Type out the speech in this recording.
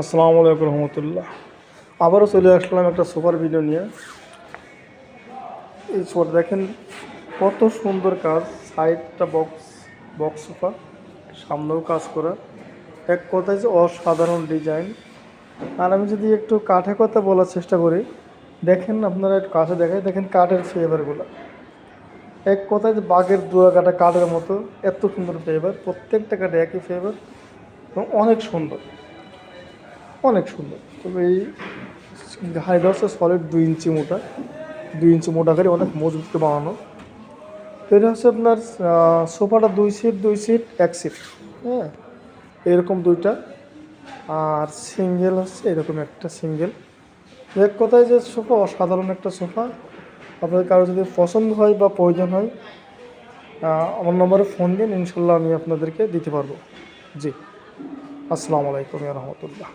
আসসালামু আলাইকুম রহমতুল্লাহ। আবারও চলে আসলাম একটা সুপার ভিডিও নিয়ে। এই সোফা দেখেন কত সুন্দর কাজ, সাইডটা বক্স বক্স সোফা সামনেও কাজ করা। এক কথায় যে অসাধারণ ডিজাইন আর আমি যদি একটু কাঠে কথা বলার চেষ্টা করি, দেখেন আপনারা একটু কাছে দেখায় দেখেন কাঠের ফ্লেভারগুলো এক কথায় যে বাঘের দুয়া কাটা কাঠের মতো, এত সুন্দর ফ্লেভার প্রত্যেকটা কাঠে একই ফ্লেভার এবং অনেক সুন্দর। অনেক সুন্দর। তবে এই হাইডা হচ্ছে সলিড দুই ইঞ্চি মোটা। দুই ইঞ্চি মোটা করে অনেক মজবুত বানানো। এটা হচ্ছে আপনার সোফাটা দুই সিট দুই সিট এক সিট হ্যাঁ? এরকম দুইটা। আর সিঙ্গেল হচ্ছে এরকম একটা সিঙ্গেল এক কথায় যে সোফা অসাধারণ একটা সোফা। আপনাদের কারও যদি পছন্দ হয় বা প্রয়োজন হয় আমার নম্বরে ফোন দিন, ইনশাল্লাহ আমি আপনাদেরকে দিতে পারব। জি। আসসালামু আলাইকুম রহমতুল্লাহ।